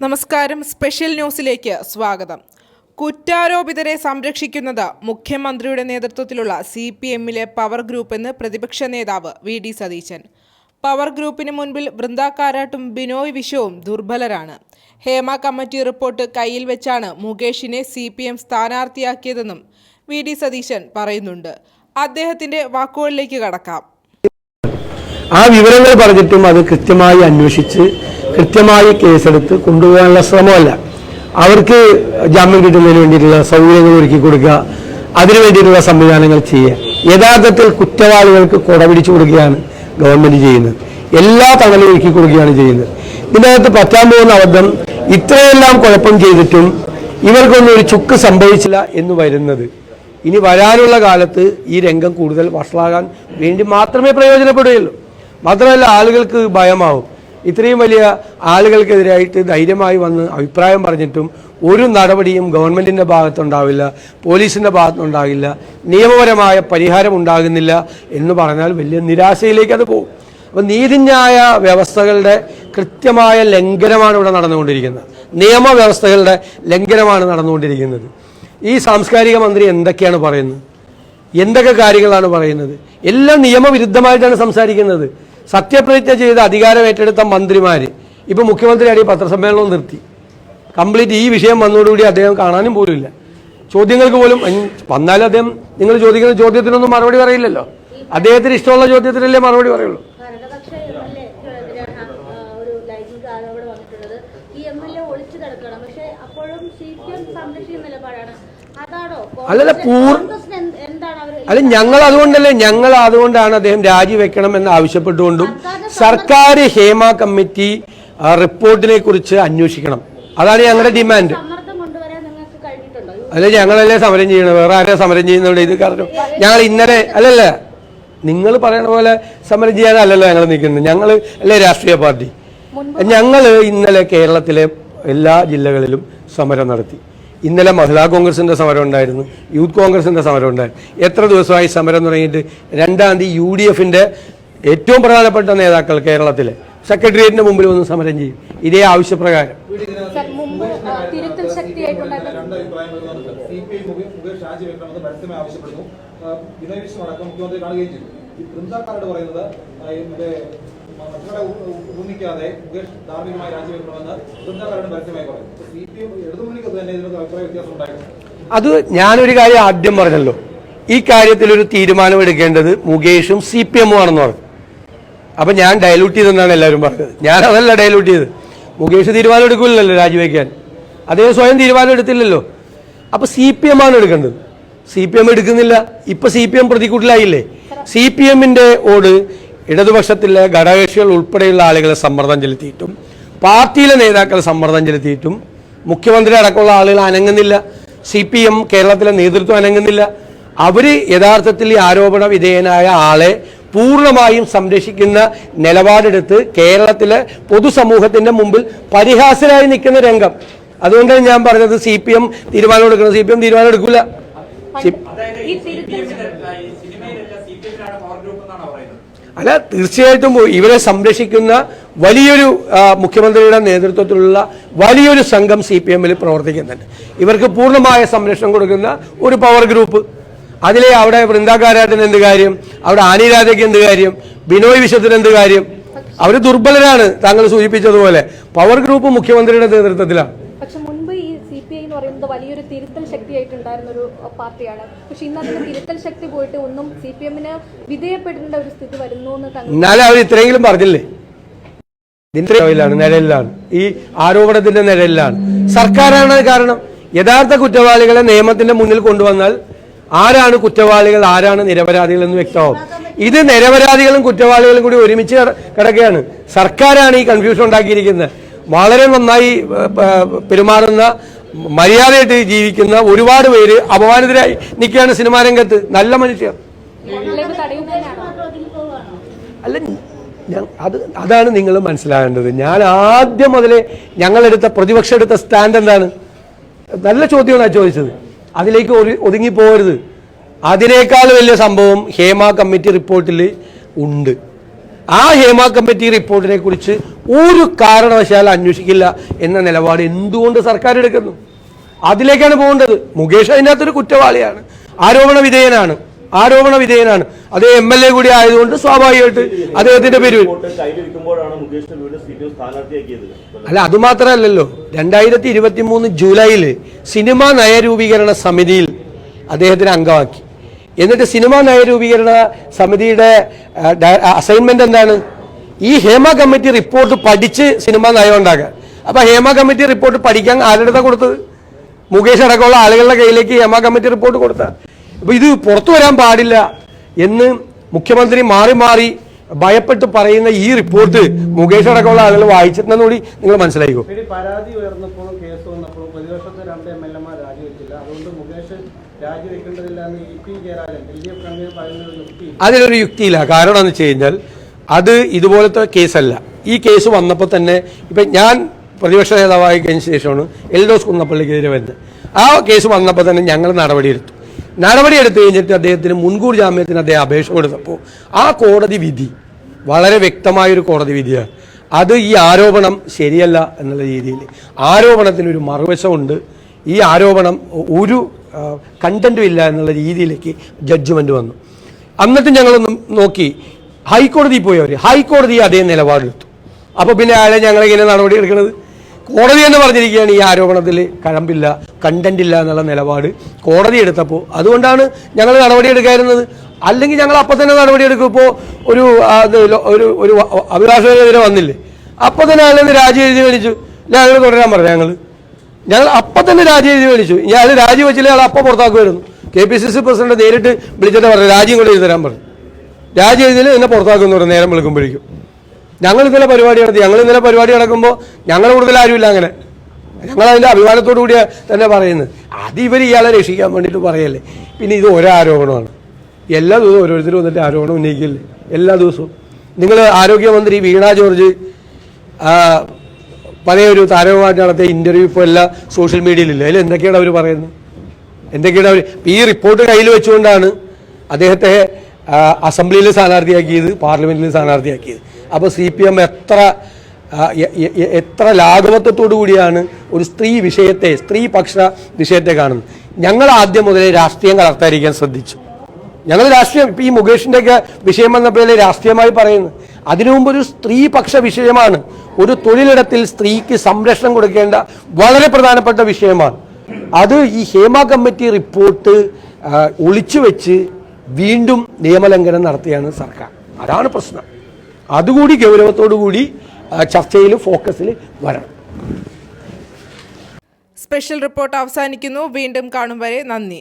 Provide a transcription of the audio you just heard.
നമസ്കാരം. സ്പെഷ്യൽ ന്യൂസിലേക്ക് സ്വാഗതം. കുറ്റാരോപിതരെ സംരക്ഷിക്കുന്നത് മുഖ്യമന്ത്രിയുടെ നേതൃത്വത്തിലുള്ള സി പി എമ്മിലെ പവർ ഗ്രൂപ്പ് എന്ന് പ്രതിപക്ഷ നേതാവ് വി ഡി സതീശൻ. പവർ ഗ്രൂപ്പിന് മുൻപിൽ വൃന്ദാക്കാരാട്ടും ബിനോയ് വിശ്വവും ദുർബലരാണ്. ഹേമ കമ്മിറ്റി റിപ്പോർട്ട് കയ്യിൽ വെച്ചാണ് മുകേഷിനെ സി പി എം സ്ഥാനാർത്ഥിയാക്കിയതെന്നും വി ഡി സതീശൻ പറയുന്നുണ്ട്. അദ്ദേഹത്തിന്റെ വാക്കുകളിലേക്ക് കടക്കാം. ആ വിവരങ്ങൾ പറഞ്ഞിട്ടും അത് കൃത്യമായി അന്വേഷിച്ച് കൃത്യമായി കേസെടുത്ത് കൊണ്ടുപോകാനുള്ള ശ്രമമല്ല. അവർക്ക് ജാമ്യം കിട്ടുന്നതിന് വേണ്ടിയിട്ടുള്ള സൗകര്യങ്ങൾ ഒരുക്കി കൊടുക്കുക അതിനു വേണ്ടിയിട്ടുള്ള സംവിധാനങ്ങൾ ചെയ്യുക. യഥാർത്ഥത്തിൽ കുറ്റവാളികൾക്ക് കൊട പിടിച്ചു കൊടുക്കുകയാണ് ഗവൺമെന്റ് ചെയ്യുന്നത്. എല്ലാ തണലും ഒരുക്കി കൊടുക്കുകയാണ് ചെയ്യുന്നത്. ഇതിനകത്ത് പറ്റാൻ പോകുന്ന അബദ്ധം ഇത്രയെല്ലാം കുഴപ്പം ചെയ്തിട്ടും ഇവർക്കൊന്നും ഒരു ചുക്ക് സംഭവിച്ചില്ല എന്ന് വരുന്നത്. ഇനി വരാനുള്ള കാലത്ത് ഈ രംഗം കൂടുതൽ വഷളാകാൻ വേണ്ടി മാത്രമേ പ്രയോജനപ്പെടുകയുള്ളൂ. മാത്രമല്ല ആളുകൾക്ക് ഭയമാവും. ഇത്രയും വലിയ ആളുകൾക്കെതിരായിട്ട് ധൈര്യമായി വന്ന് അഭിപ്രായം പറഞ്ഞിട്ടും ഒരു നടപടിയും ഗവൺമെന്റിന്റെ ഭാഗത്തുണ്ടാവില്ല പോലീസിന്റെ ഭാഗത്തുനിന്നുണ്ടാകില്ല നിയമപരമായ പരിഹാരം ഉണ്ടാകുന്നില്ല എന്ന് പറഞ്ഞാൽ വലിയ നിരാശയിലേക്ക് അത് പോകും. അപ്പം നീതിന്യായ വ്യവസ്ഥകളുടെ കൃത്യമായ ലംഘനമാണ് ഇവിടെ നടന്നുകൊണ്ടിരിക്കുന്നത്. നിയമവ്യവസ്ഥകളുടെ ലംഘനമാണ് നടന്നുകൊണ്ടിരിക്കുന്നത്. ഈ സാംസ്കാരിക മന്ത്രി എന്തൊക്കെയാണ് പറയുന്നത്? എന്തൊക്കെ കാര്യങ്ങളാണ് പറയുന്നത്? എല്ലാം നിയമവിരുദ്ധമായിട്ടാണ് സംസാരിക്കുന്നത്. സത്യപ്രതിജ്ഞ ചെയ്ത് അധികാരം ഏറ്റെടുത്ത മന്ത്രിമാർ ഇപ്പൊ മുഖ്യമന്ത്രി അടി പത്രസമ്മേളനം നിർത്തി. കംപ്ലീറ്റ് ഈ വിഷയം വന്നതോടുകൂടി അദ്ദേഹം കാണാനും പോലുമില്ല. ചോദ്യങ്ങൾക്ക് പോലും വന്നാലും അദ്ദേഹം നിങ്ങൾ ചോദിക്കുന്ന ചോദ്യത്തിനൊന്നും മറുപടി പറയില്ലല്ലോ. അദ്ദേഹത്തിന് ഇഷ്ടമുള്ള ചോദ്യത്തിനല്ലേ മറുപടി പറയുള്ളൂ. അല്ലല്ല, പൂർ- അല്ല ഞങ്ങൾ അതുകൊണ്ടല്ലേ ഞങ്ങൾ അതുകൊണ്ടാണ് അദ്ദേഹം രാജിവെക്കണം എന്ന് ആവശ്യപ്പെട്ടുകൊണ്ടും സർക്കാർ ഹേമ കമ്മിറ്റി റിപ്പോർട്ടിനെ കുറിച്ച് അന്വേഷിക്കണം. അതാണ് ഞങ്ങളുടെ ഡിമാൻഡ്. അല്ലെ ഞങ്ങളല്ലേ സമരം ചെയ്യണം വേറെ ആരെ സമരം ചെയ്യുന്നുണ്ട് ഇത് കാരണം? ഞങ്ങൾ ഇന്നലെ അല്ലല്ല നിങ്ങൾ പറയണ പോലെ സമരം ചെയ്യാനല്ലല്ലോ ഞങ്ങൾ നിൽക്കുന്നത്. ഞങ്ങൾ അല്ലേ രാഷ്ട്രീയ പാർട്ടി? ഞങ്ങൾ ഇന്നലെ കേരളത്തിലെ എല്ലാ ജില്ലകളിലും സമരം നടത്തി. ഇന്നലെ മഹിളാ കോൺഗ്രസിന്റെ സമരം ഉണ്ടായിരുന്നു യൂത്ത് കോൺഗ്രസിന്റെ സമരം ഉണ്ടായിരുന്നു. എത്ര ദിവസമായി സമരം തുടങ്ങിയിട്ട് രണ്ടാം തീയതി യു ഡി എഫിന്റെ ഏറ്റവും പ്രധാനപ്പെട്ട നേതാക്കൾ കേരളത്തിലെ. സെക്രട്ടേറിയറ്റിന് മുമ്പിൽ വന്ന് സമരം ചെയ്യും. ഇതേ ആവശ്യപ്രകാരം. പറയുന്നത് ഊന്നിക്കാതെ മുകേഷ് ധാർമ്മികമായി രാജിവെക്കണമെന്ന് വൃന്ദക്കാരോട് പരസ്യമായി പറയുന്നു സി പി എം ഇടതുമുന്നണിക്ക് തന്നെ ഇതിനകത്ത് അഭിപ്രായ വ്യത്യാസം അത് ഞാനൊരു കാര്യം ആദ്യം പറഞ്ഞല്ലോ. ഈ കാര്യത്തിൽ ഒരു തീരുമാനം എടുക്കേണ്ടത് മുകേഷും സി പി എമ്മും ആണെന്ന് പറഞ്ഞു. അപ്പൊ ഞാൻ ഡയലൂട്ട് ചെയ്തെന്നാണ് എല്ലാവരും പറഞ്ഞത്. ഞാൻ അതല്ല ഡയലൂട്ട് ചെയ്ത് മുകേഷ് തീരുമാനം എടുക്കില്ലല്ലോ രാജിവെക്കാൻ. അദ്ദേഹം സ്വയം തീരുമാനം എടുത്തില്ലല്ലോ. അപ്പൊ സി പി എം ആണ് എടുക്കേണ്ടത്. സി പി എം എടുക്കുന്നില്ല. ഇപ്പൊ സി പി എം പ്രതിക്കൂട്ടിലായില്ലേ? സി പി എമ്മിന്റെ ഓട് ഇടതുപക്ഷത്തിലെ ഘടകകക്ഷികൾ ഉൾപ്പെടെയുള്ള ആളുകളെ സമ്മർദ്ദം ചെലുത്തിയിട്ടും പാർട്ടിയിലെ നേതാക്കളെ സമ്മർദ്ദം ചെലുത്തിയിട്ടും മുഖ്യമന്ത്രി അടക്കമുള്ള ആളുകൾ അനങ്ങുന്നില്ല സി പി എം കേരളത്തിലെ നേതൃത്വം അനങ്ങുന്നില്ല. അവർ യഥാർത്ഥത്തിൽ ഈ ആരോപണ വിധേയനായ ആളെ പൂർണമായും സംരക്ഷിക്കുന്ന നിലപാടെടുത്ത് കേരളത്തിലെ പൊതുസമൂഹത്തിന്റെ മുമ്പിൽ പരിഹാസരായി നിൽക്കുന്ന രംഗം. അതുകൊണ്ടാണ് ഞാൻ പറഞ്ഞത് സി പി എം തീരുമാനം എടുക്കണം സി പി എം തീരുമാനം എടുക്കൂല സി- ഈ തിരുത്തൽ അല്ല തീർച്ചയായിട്ടും ഇവരെ സംരക്ഷിക്കുന്ന വലിയൊരു മുഖ്യമന്ത്രിയുടെ നേതൃത്വത്തിലുള്ള വലിയൊരു സംഘം സി പി എമ്മിൽ പ്രവർത്തിക്കുന്നുണ്ട്. ഇവർക്ക് പൂർണമായ സംരക്ഷണം കൊടുക്കുന്ന ഒരു പവർ ഗ്രൂപ്പ് അതിലെ അവിടെ വൃന്ദാകാരാജന് എന്ത് കാര്യം അവിടെ ആനിരാധയ്ക്ക് എന്ത് കാര്യം ബിനോയ് വിശ്വത്തിന് എന്ത് കാര്യം. അവർ ദുർബലരാണ് താങ്കൾ സൂചിപ്പിച്ചതുപോലെ. പവർ ഗ്രൂപ്പ് മുഖ്യമന്ത്രിയുടെ നേതൃത്വത്തിലാണ് പക്ഷെ മുൻപ് ഈ സി പി ഐ എന്ന് പറയുന്നത് വലിയൊരു തിരുത്തൽ ശക്തിയായിട്ടുണ്ടായിരുന്ന ഒരു പാർട്ടിയാണ്. പക്ഷെ ഇന്ന് അതിന് തിരുത്തൽ ശക്തി പോയിട്ട് ഒന്നും സി പി എമ്മിന് വിധേയപ്പെടേണ്ട ഒരു സ്ഥിതി വരുന്നു എന്ന് എന്നാലും അവർ ഇത്രയെങ്കിലും പറഞ്ഞില്ലേ? ാണ് നിഴലിലാണ് ഈ ആരോപണത്തിന്റെ നിഴലിലാണ് സർക്കാരാണ് കാരണം. യഥാർത്ഥ കുറ്റവാളികളെ നിയമത്തിന്റെ മുന്നിൽ കൊണ്ടുവന്നാൽ ആരാണ് കുറ്റവാളികൾ ആരാണ് നിരപരാധികൾ എന്ന് വ്യക്തമാവും. ഇത് നിരപരാധികളും കുറ്റവാളികളും കൂടി ഒരുമിച്ച് കിട- കിടക്കുകയാണ്. സർക്കാരാണ് ഈ കൺഫ്യൂഷൻ ഉണ്ടാക്കിയിരിക്കുന്നത്. വളരെ നന്നായി പെരുമാറുന്ന മര്യാദയായിട്ട് ജീവിക്കുന്ന ഒരുപാട് പേര് അപമാനിതരായി നിൽക്കുകയാണ് സിനിമാ രംഗത്ത്. നല്ല മനുഷ്യർ. അല്ല അത് അതാണ് നിങ്ങൾ മനസ്സിലാകേണ്ടത്. ഞാൻ ആദ്യം മുതലേ ഞങ്ങളെടുത്ത പ്രതിപക്ഷം എടുത്ത സ്റ്റാൻഡ് എന്താണ്? നല്ല ചോദ്യമാണ് ചോദിച്ചത്. അതിലേക്ക് ഒരു- ഒതുങ്ങിപ്പോകരുത്. അതിനേക്കാൾ വലിയ സംഭവം ഹേമ കമ്മിറ്റി റിപ്പോർട്ടിൽ ഉണ്ട്. ആ ഹേമ കമ്മിറ്റി റിപ്പോർട്ടിനെ കുറിച്ച് ഒരു കാരണവശാലും അന്വേഷിക്കില്ല എന്ന നിലപാട് എന്തുകൊണ്ട് സർക്കാർ എടുക്കുന്നു? അതിലേക്കാണ് പോകേണ്ടത്. മുകേഷ് അതിനകത്തൊരു കുറ്റവാളിയാണ്. ആരോപണ വിധേയനാണ്. ആരോപണ വിധേയനാണ്. അത് എം എൽ എ കൂടി ആയതുകൊണ്ട് സ്വാഭാവികമായിട്ട് അദ്ദേഹത്തിന്റെ പേര് അല്ല അതുമാത്രമല്ലല്ലോ രണ്ടായിരത്തി ഇരുപത്തി മൂന്ന് ജൂലൈയിൽ സിനിമാ നയരൂപീകരണ സമിതിയിൽ അദ്ദേഹത്തിന് അംഗമാക്കി. എന്നിട്ട് സിനിമാ നയരൂപീകരണ സമിതിയുടെ അസൈൻമെന്റ് എന്താണ്? ഈ ഹേമ കമ്മിറ്റി റിപ്പോർട്ട് പഠിച്ച് സിനിമാ നയം ഉണ്ടാക്കുക. അപ്പൊ ഹേമ കമ്മിറ്റി റിപ്പോർട്ട് പഠിക്കാൻ ആരുടെ കൊടുത്തത്? മുകേഷ് അടക്കമുള്ള ആളുകളുടെ കയ്യിലേക്ക് ഹേമ കമ്മിറ്റി റിപ്പോർട്ട് കൊടുത്ത. അപ്പൊ ഇത് പുറത്തു വരാൻ പാടില്ല എന്ന് മുഖ്യമന്ത്രി മാറി മാറി ഭയപ്പെട്ട് പറയുന്ന ഈ റിപ്പോർട്ട് മുകേഷ് അടക്കമുള്ള ആളുകൾ വായിച്ചിട്ടുണ്ടെന്നുകൂടി നിങ്ങൾ മനസ്സിലായിക്കോ? പരാതി ഉയർന്നപ്പോഴും കേസ് വന്നപ്പോഴും പ്രതിപക്ഷത്തെ രണ്ട് എം എൽ എമാർ രാജിവെച്ചില്ല അതുകൊണ്ട് മുകേഷ് എന്ന് യുക്തി അതിനൊരു യുക്തിയില്ല. കാരണം എന്ന് വെച്ച് കഴിഞ്ഞാൽ അത് ഇതുപോലത്തെ കേസല്ല. ഈ കേസ് വന്നപ്പോൾ തന്നെ ഇപ്പം ഞാൻ പ്രതിപക്ഷ നേതാവായി കഴിഞ്ഞ ശേഷമാണ് എൽഡോസ് കുന്നപ്പള്ളിക്കെതിരെ വരുന്നത്. ആ കേസ് വന്നപ്പോൾ തന്നെ ഞങ്ങൾ നടപടിയെടുത്തു. നടപടി എടുത്തു കഴിഞ്ഞിട്ട് അദ്ദേഹത്തിന് മുൻകൂർ ജാമ്യത്തിന് അദ്ദേഹം അപേക്ഷ കൊടുത്തപ്പോൾ ആ കോടതി വിധി വളരെ വ്യക്തമായൊരു കോടതി വിധിയാണ്. അത് ഈ ആരോപണം ശരിയല്ല എന്നുള്ള രീതിയിൽ ആരോപണത്തിനൊരു മറുവശമുണ്ട്. ഈ ആരോപണം ഒരു കണ്ടന്റും ഇല്ല എന്നുള്ള രീതിയിലേക്ക് ജഡ്ജ്മെന്റ് വന്നു. എന്നിട്ട് ഞങ്ങളൊന്നും നോക്കി. ഹൈക്കോടതിയിൽ പോയി അവർ ഹൈക്കോടതി അതേ നിലപാടെടുത്തു. അപ്പോൾ പിന്നെ അയാളെ ഞങ്ങളിങ്ങനെ നടപടി എടുക്കുന്നത് കോടതി എന്ന് പറഞ്ഞിരിക്കുകയാണ് ഈ ആരോപണത്തിൽ കഴമ്പില്ല കണ്ടന്റ് ഇല്ല എന്നുള്ള നിലപാട് കോടതി എടുത്തപ്പോൾ അതുകൊണ്ടാണ് ഞങ്ങൾ നടപടി എടുക്കാതിരുന്നത്. അല്ലെങ്കിൽ ഞങ്ങൾ അപ്പം തന്നെ നടപടി എടുക്കുമ്പോൾ ഒരു ഒരു ഒരു അഭിഭാഷകനെതിരെ വന്നില്ലേ? അപ്പം തന്നെ അയാളെ രാജി എഴുതി കഴിച്ചു ഞങ്ങൾ തുടരാൻ പറഞ്ഞു ഞങ്ങൾ ഞങ്ങൾ അപ്പം തന്നെ രാജി എഴുതി മേടിച്ചു. ഞാൻ രാജി വെച്ചില്ല അയാൾ അപ്പം പുറത്താക്കുമായിരുന്നു. K P C C president നേരിട്ട് വിളിച്ചിട്ട് പറഞ്ഞു രാജ്യം കൂടെ എഴുതി തരാൻ പറഞ്ഞു. രാജി എഴുതിയിൽ എന്നെ പുറത്താക്കുന്നു പറഞ്ഞു നേരം വിളിക്കുമ്പോഴേക്കും. ഞങ്ങൾ ഇന്നലെ പരിപാടി നടത്തി. ഞങ്ങൾ ഇന്നലെ പരിപാടി നടക്കുമ്പോൾ ഞങ്ങൾ കൂടുതൽ ആരുമില്ല അങ്ങനെ. ഞങ്ങൾ അതിന്റെ അഭിമാനത്തോടു കൂടിയാണ് തന്നെ പറയുന്നത്. അത് ഇവർ ഇയാളെ രക്ഷിക്കാൻ വേണ്ടിയിട്ട് പറയല്ലേ. പിന്നെ ഇത് ഒരേ ആരോപണമാണ് എല്ലാ ദിവസവും ഓരോരുത്തരും വന്നിട്ട് ആരോപണം ഉന്നയിക്കില്ലേ. എല്ലാ ദിവസവും. നിങ്ങൾ ആരോഗ്യമന്ത്രി വീണ ജോർജ് പഴയ ഒരു താരവുമായിട്ട് നടത്തിയ ഇന്റർവ്യൂ ഇപ്പോൾ എല്ലാ സോഷ്യൽ മീഡിയയിലില്ല അതിൽ എന്തൊക്കെയാണ് അവർ പറയുന്നത്? എന്തൊക്കെയാണ് അവർ ഈ റിപ്പോർട്ട് കയ്യിൽ വെച്ചുകൊണ്ടാണ് അദ്ദേഹത്തെ അസംബ്ലിയിൽ സ്ഥാനാർത്ഥിയാക്കിയത് പാർലമെന്റിൽ സ്ഥാനാർത്ഥിയാക്കിയത്. അപ്പോൾ സി പി എം എത്ര എത്ര ലാഘവത്വത്തോടു കൂടിയാണ് ഒരു സ്ത്രീ വിഷയത്തെ സ്ത്രീ പക്ഷ വിഷയത്തെ കാണുന്നത്. ഞങ്ങൾ ആദ്യം മുതലേ രാഷ്ട്രീയം കലർത്തായിരിക്കാൻ ശ്രദ്ധിച്ചു. ഞങ്ങൾ രാഷ്ട്രീയം ഇപ്പം ഈ മുകേഷിന്റെയൊക്കെ വിഷയം വന്നപ്പോഴല്ലേ രാഷ്ട്രീയമായി പറയുന്നത്? അതിനു മുമ്പ് ഒരു സ്ത്രീപക്ഷ വിഷയമാണ് ഒരു തൊഴിലിടത്തിൽ സ്ത്രീക്ക് സംരക്ഷണം കൊടുക്കേണ്ട വളരെ പ്രധാനപ്പെട്ട വിഷയമാണ്. അത് ഈ ഹേമ കമ്മിറ്റി റിപ്പോർട്ട് ഒളിച്ചു വെച്ച് വീണ്ടും നിയമലംഘനം നടത്തിയാണ് സർക്കാർ. അതാണ് പ്രശ്നം. അതുകൂടി ഗൗരവത്തോടു കൂടി ചർച്ചയിൽ ഫോക്കസിൽ വരണം. സ്പെഷ്യൽ റിപ്പോർട്ട് അവസാനിക്കുന്നു. വീണ്ടും കാണും വരെ. നന്ദി.